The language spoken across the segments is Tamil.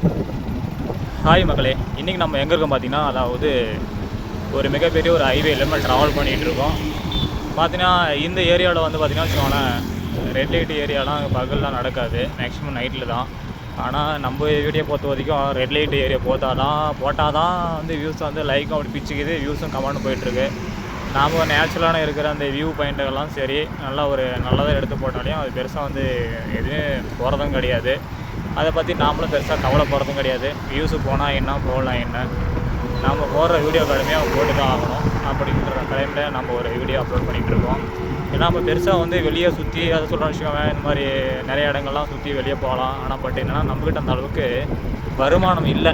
ஹாய் மக்களே இன்றைக்கி நம்ம எங்கே இருக்கோம் பார்த்தீங்கன்னா அதாவது ஒரு மிகப்பெரிய ஒரு ஹைவேல நம்ம ட்ராவல் பண்ணிகிட்டு இருக்கோம். பார்த்தீங்கன்னா இந்த ஏரியாவில் வந்து பார்த்தீங்கன்னா வச்சுக்கோங்களேன் ரெட் லைட் ஏரியாலாம் பகல்லாம் நடக்காது. மேக்ஸிமம் நைட்டில் தான். ஆனால் நம்ம வீடியோ பொறுத்த வரைக்கும் ரெட் லைட் ஏரியா போட்டால் தான் போட்டால் தான் வந்து வியூஸ் வந்து லைக்கும் அப்படி பிச்சுக்குது வியூஸும் கமெண்ட் போயிட்டுருக்கு. நாம் நேச்சுரலான இருக்கிற அந்த வியூ பாயிண்ட்டுகள்லாம் சரி நல்லா ஒரு நல்லதாக எடுத்து போட்டாலையும் அது பெருசாக வந்து எதுவுமே போகிறதும் கிடையாது. அதை பற்றி நாமளும் பெருசாக கவலைப்படுறதும் கிடையாது. வியூஸு போனால் என்ன போகலாம் என்ன? நாம் போடுற வீடியோ கடுமையாக போட்டு தான் ஆகணும். அப்படின்ற டைமில் நம்ம ஒரு வீடியோ அப்லோட் பண்ணிகிட்டு இருக்கோம். ஏன்னா நம்ம பெருசாக வந்து வெளியே சுற்றி அதை சொல்கிற வச்சுக்கோங்க இந்த மாதிரி நிறைய இடங்கள்லாம் சுற்றி வெளியே போகலாம். ஆனால் பட் என்னென்னா நம்மக்கிட்ட அந்த அளவுக்கு வருமானம் இல்லை.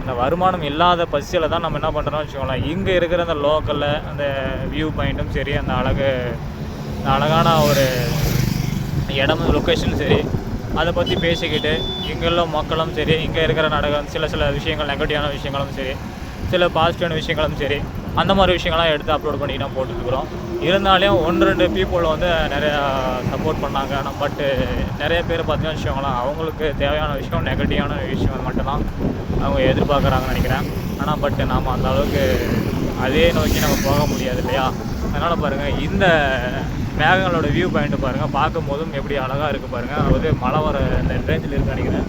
அந்த வருமானம் இல்லாத பசியில் தான் நம்ம என்ன பண்ணுறோம்னு வச்சுக்கோங்களேன். இங்கே இருக்கிற அந்த லோக்கலில் அந்த வியூ பாயிண்ட்டும் சரி அந்த அழகு அந்த அழகான ஒரு இடமும் லொக்கேஷனும் சரி அதை பற்றி பேசிக்கிட்டு இங்கே மக்களும் சரி இங்கே இருக்கிற நாடகம் சில சில விஷயங்கள் நெகட்டிவான விஷயங்களும் சரி சில பாசிட்டிவான விஷயங்களும் சரி அந்த மாதிரி விஷயங்கள்லாம் எடுத்து அப்லோட் பண்ணி தான் போட்டுருக்குறோம். இருந்தாலும் ஒன்று ரெண்டு பீப்புள் வந்து நிறையா சப்போர்ட் பண்ணாங்க. ஆனால் பட்டு நிறைய பேர் பார்த்தீங்கன்னா வச்சுக்கோங்களேன் அவங்களுக்கு தேவையான விஷயம் நெகட்டிவான விஷயம் மட்டும்தான் அவங்க எதிர்பார்க்குறாங்கன்னு நினைக்கிறேன். ஆனால் பட் நாம் அந்த அளவுக்கு அதே நோக்கி நம்ம போக முடியாது இல்லையா? அதனால் பாருங்கள் இந்த மேகங்களோட வியூ பாயிண்ட் பாருங்கள் பார்க்கும்போதும் எப்படி அழகாக இருக்குது பாருங்கள் அதாவது மழை வர அந்த ரேஞ்சில் இருக்கு நினைக்கிறேன்.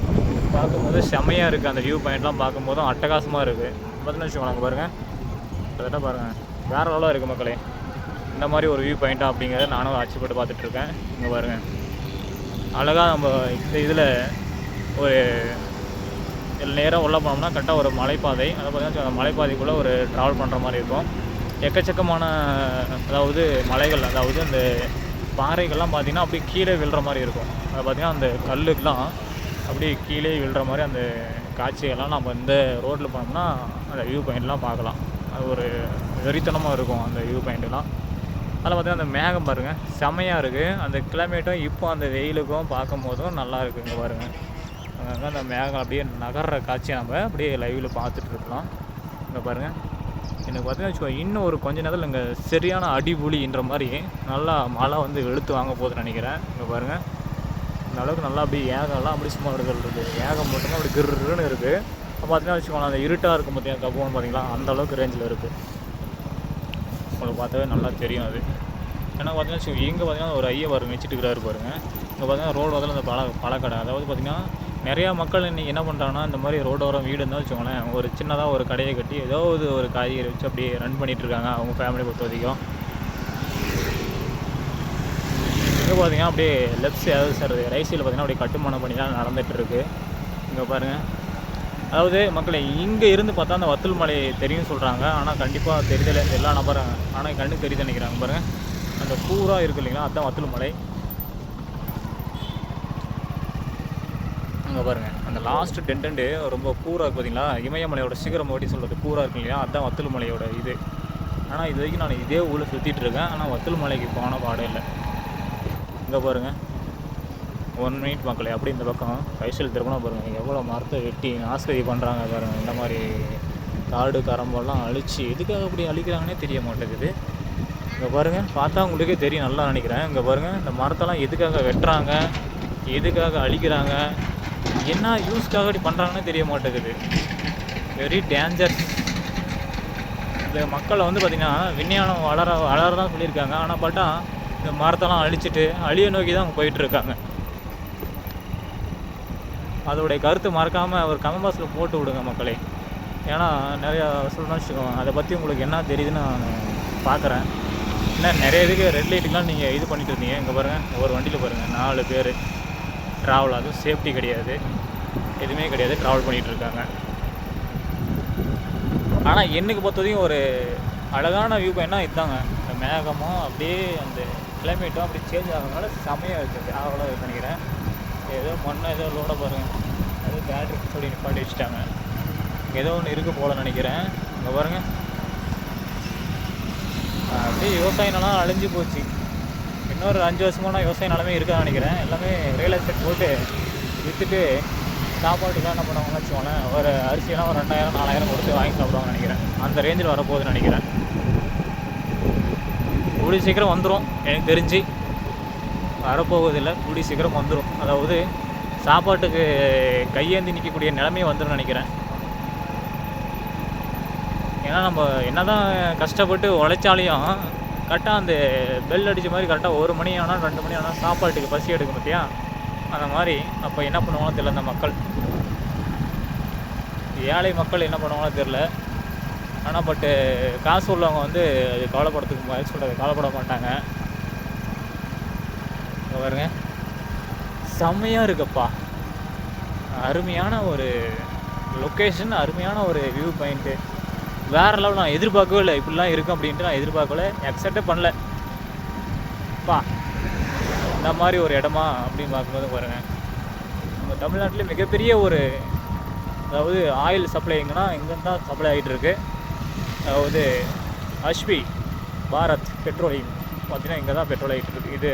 பார்க்கும்போது செம்மையாக இருக்குது அந்த வியூ பாயிண்ட்லாம் பார்க்கும்போதும். அட்டகாசமாக இருக்குது பார்த்தீங்கன்னா வச்சுக்கோங்க பாருங்கள் கிட்டத்தட்ட பாருங்கள் வேறு லெவலாக இருக்குது மக்களே. இந்த மாதிரி ஒரு வியூ பாயிண்ட்டா அப்படிங்கிறத நானும் ஆட்சிப்பட்டு பார்த்துட்ருக்கேன் இங்கே பாருங்கள் அழகாக நம்ம இந்த இதில் ஒரு நேராக உள்ள போனோம்னா கரெக்டாக ஒரு மலைப்பாதை. அதை பார்த்தீங்கன்னா அந்த மலைப்பாதைக்குள்ளே ஒரு ட்ராவல் பண்ணுற மாதிரி இருக்கும். எக்கச்சக்கமான அதாவது மலைகள் அதாவது அந்த பாறைகள்லாம் பார்த்திங்கன்னா அப்படியே கீழே விழுற மாதிரி இருக்கும். அதை பார்த்திங்கன்னா அந்த கல்லுக்கெலாம் அப்படியே கீழே விழுற மாதிரி அந்த காட்சிகள்லாம் நம்ம இந்த ரோட்டில் போனோம்னா அந்த வியூ பாயிண்ட்லாம் பார்க்கலாம். அது ஒரு வெறித்தனமாக இருக்கும் அந்த வியூ பாயிண்ட்லாம் அதில் பார்த்தீங்கன்னா அந்த மேகம் பாருங்கள் செமையாக இருக்குது அந்த கிளைமேட்டும் இப்போ அந்த வெயிலுக்கும் பார்க்கும் போதும் நல்லா இருக்குங்க பாருங்கள் அங்கங்கே அந்த மேகம் அப்படியே நகர்ற காட்சியை நம்ம அப்படியே லைவில் பார்த்துட்டு இருக்கலாம். இங்கே பாருங்கள் எனக்கு பார்த்தீங்கன்னா வச்சுக்கோ இன்னும் ஒரு கொஞ்ச நேரத்தில் இங்கே சரியான அடிபுலின்ற மாதிரி நல்லா மழை வந்து வெளுத்து வாங்க போகுதுன்னு நினைக்கிறேன். இங்கே பாருங்கள் இந்த அளவுக்கு நல்லா அப்படியே ஏகம்லாம் அப்படி சும்மா இருக்கிறது இருக்குது ஏகம் மட்டும்தான் அப்படி கிருன்னு இருக்குது அப்போ பார்த்தீங்கன்னா வச்சுக்கோங்களேன் அந்த இருட்டாக இருக்கும் பார்த்தீங்கன்னா கப்போன்னு பார்த்தீங்களா அந்த அளவுக்கு ரேஞ்சில் இருக்குது உங்களுக்கு பார்த்தாவே நல்லா தெரியும் அது. ஏன்னா பார்த்தீங்கன்னா வச்சுக்கோங்க இங்கே பார்த்தீங்கன்னா ஒரு ஐயவர் வச்சுட்டு இருக்கிறாரு பாருங்க. இங்கே பார்த்தீங்கன்னா ரோடு வந்து அந்த பழ பழக்கடை. அதாவது பார்த்தீங்கன்னா நிறையா மக்கள் இன்றைக்கி என்ன பண்ணுறாங்கன்னா இந்த மாதிரி ரோடோரம் வீடு இருந்தால் வச்சுக்கோங்களேன் ஒரு சின்னதாக ஒரு கடையை கட்டி ஏதாவது ஒரு காய்கறி வச்சு அப்படியே ரன் பண்ணிகிட்ருக்காங்க இருக்காங்க அவங்க ஃபேமிலி பொறுத்த வரைக்கும். இங்கே பார்த்தீங்கன்னா அப்படியே லெஃப்ட் சைடு அதாவது சார் ரைட் சைடில் பார்த்தீங்கன்னா அப்படியே கட்டுமானம் பண்ணி தான் நடந்துகிட்ருக்கு இங்கே பாருங்கள் அதாவது மக்களை இங்கே இருந்து பார்த்தா அந்த வத்தல் மலை தெரியும் சொல்கிறாங்க ஆனால் கண்டிப்பாக தெரியல எல்லா நபரும் ஆனால் கண்ணுக்கு தெரியுது நினைக்கிறாங்க. பாருங்கள் அந்த பூரா இருக்கு இல்லைங்களா அதுதான் வத்தல் மலை. அங்கே பாருங்கள் அந்த லாஸ்ட் டென்டெண்டு ரொம்ப கூராக இருக்கு பார்த்தீங்களா இமயமலையோட சிகரம் ஓட்டி சொல்கிறது கூராக இருக்கு இல்லையா? அதுதான் வத்தல் மலையோட இது. ஆனால் இது வரைக்கும் நான் இதே ஊரில் சுற்றிட்டு இருக்கேன். ஆனால் வத்தல் மலைக்கு போன பாடம் இல்லை. இங்கே பாருங்கள் ஒன் மினிட் மக்களே அப்படி இந்த பக்கம் கைசல் திரும்பினா பாருங்கள் எவ்வளோ மரத்தை வெட்டி நாஸ்கதி பண்ணுறாங்க பாருங்கள் இந்த மாதிரி காடு கரம்பெல்லாம் அழிச்சு எதுக்காக அப்படி அழிக்கிறாங்கன்னே தெரிய மாட்டேங்குது. இங்கே பாருங்கள் பார்த்தா உங்களுக்கே தெரியும். நல்லா நினைக்கிறேன். இங்கே பாருங்கள் இந்த மரத்தெல்லாம் எதுக்காக வெட்டுறாங்க? எதுக்காக அழிக்கிறாங்க? என்ன யூஸ்க்காக அப்படி பண்ணுறாங்கன்னு தெரிய மாட்டேங்குது. வெரி டேஞ்சர் இந்த மக்களை வந்து பார்த்திங்கன்னா விஞ்ஞானம் வளர வளரதான் சொல்லியிருக்காங்க. ஆனால் பார்த்தா இந்த மரத்தெல்லாம் அழிச்சிட்டு அழிய நோக்கி தான் அவங்க போயிட்டுருக்காங்க. அதோடைய கருத்து மறக்காமல் ஒரு கமெண்ட் பாக்ஸில் போட்டு விடுங்க மக்களே. ஏன்னா நிறையா சொல்லணும்னு வச்சுக்கோங்க. அதை பற்றி உங்களுக்கு என்ன தெரியுதுன்னு நான் பார்க்குறேன் ஏன்னா நிறைய இதுக்கு ரெட் லைட்டுக்கெலாம் நீங்கள் இது பண்ணிட்டு இருந்தீங்க. இங்கே பாருங்கள் ஒரு வண்டியில் பாருங்கள் நாலு பேர். ட்ராவல் அதுவும் சேஃப்டி கிடையாது. எதுவுமே கிடையாது. ட்ராவல் பண்ணிகிட்ருக்காங்க ஆனால் என்னைக்கு பொறுத்தவரைக்கும் ஒரு அழகான வியூ பாயிண்ட்னா இதுதாங்க இந்த மேகமும் அப்படியே அந்த கிளைமேட்டும் அப்படி சேஞ்ச் ஆகிறதுனால செமையாக இருக்குது அவ்வளோ இது நினைக்கிறேன் ஏதோ மண்ணை ஏதோ லோட பாருங்கள் அது பேட்ரி சொல்லி நிப்பாட்டி வச்சுட்டாங்க. ஏதோ ஒன்று இருக்க போல நினைக்கிறேன். இங்கே பாருங்கள் அப்படியே விவசாய அழிஞ்சு போச்சு. இன்னொரு அஞ்சு வருஷமான விவசாய நிலமே இருக்கான்னு நினைக்கிறேன். எல்லாமே ரியல் எஸ்டேட் போட்டு விற்றுட்டு சாப்பாட்டுக்காக என்ன பண்ணுவாங்கன்னு வச்சுக்கோங்களேன். ஒரு அரிசியெல்லாம் ஒரு ரெண்டாயிரம் நாலாயிரம் கொடுத்து வாங்கி சாப்பிடுவாங்கன்னு நினைக்கிறேன். அந்த ரேஞ்சில் வரப்போகுதுன்னு நினைக்கிறேன். கூடி சீக்கிரம் வந்துடும் எனக்கு தெரிஞ்சு வரப்போகுதில்லை. கூடி சீக்கிரம் வந்துடும் அதாவது சாப்பாட்டுக்கு கையேந்தி நிற்கக்கூடிய நிலமையை வந்துடும் நினைக்கிறேன். ஏன்னா நம்ம என்ன தான் கஷ்டப்பட்டு உழைச்சாலையும் கரெக்டாக அந்த பெல் அடித்த மாதிரி கரெக்டாக ஒரு மணி ஆனால் ரெண்டு மணி ஆனால் சாப்பாட்டுக்கு பசி எடுக்கும் பார்த்தியா அந்த மாதிரி அப்போ என்ன பண்ணுவாங்களோ தெரியல அந்த மக்கள். ஏழை மக்கள் என்ன பண்ணுவாங்களோ தெரில ஆனால் பட்டு காசு உள்ளவங்க வந்து அது கவலைப்படுறதுக்கு மாதிரி சொல்கிறது கவலைப்பட மாட்டாங்க. பாருங்க. செம்மையாக இருக்குப்பா. அருமையான ஒரு லொக்கேஷன் அருமையான ஒரு வியூ பாயிண்ட்டு வேறு லெவல் நான் எதிர்பார்க்கவே இல்லை. இப்படிலாம் இருக்கும் அப்படின்ட்டு நான் எதிர்பார்க்கல. எக்ஸப்டே பண்ணல. பா. இந்த மாதிரி ஒரு இடமா அப்படின்னு பார்க்கும்போது பாருங்கள் நம்ம தமிழ்நாட்டில் மிகப்பெரிய ஒரு அதாவது ஆயில் சப்ளை எங்கன்னா இங்கேருந்து தான் சப்ளை ஆகிட்டு இருக்கு. அதாவது அஷ்வி பாரத் பெட்ரோலியம் பார்த்தீங்கன்னா இங்கே தான் பெட்ரோல் ஆகிட்டு இருக்கு. இது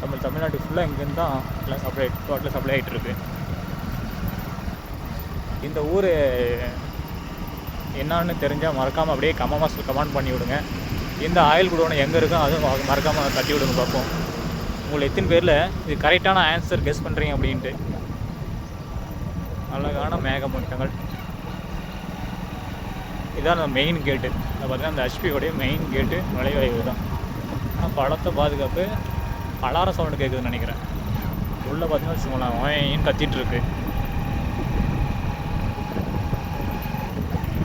நம்ம தமிழ்நாட்டுக்கு ஃபுல்லாக இங்கேருந்து தான் எல்லாம் சப்ளை டோட்டலாக சப்ளை ஆகிட்டு இருக்குது இந்த ஊர் என்னன்னு தெரிஞ்சால் மறக்காமல் அப்படியே கமெண்ட் பாக்ஸில் கமெண்ட் பண்ணி விடுங்க. இந்த ஆயில் குடோனை எங்கே இருக்கோ அதுவும் மறக்காமல் தட்டி விடுங்க பார்ப்போம். உங்களை எத்தனை பேரில் இது கரெக்டான ஆன்சர் கெஸ் பண்ணுறீங்க அப்படின்ட்டு. அழகான மேகமூட்டங்கள் இதான் அந்த மெயின் கேட்டு அதை பார்த்தீங்கன்னா அந்த ஹெச்பியோடைய மெயின் கேட்டு நுழைவாய்வு தான். ஆனால் படத்தை பாதுகாப்பு அலாரம் சவுண்டு கேட்குதுன்னு நினைக்கிறேன். உள்ளே பார்த்தீங்கன்னா வச்சுக்கோங்களேன் ஓயின்னு கத்திகிட்டு இருக்குது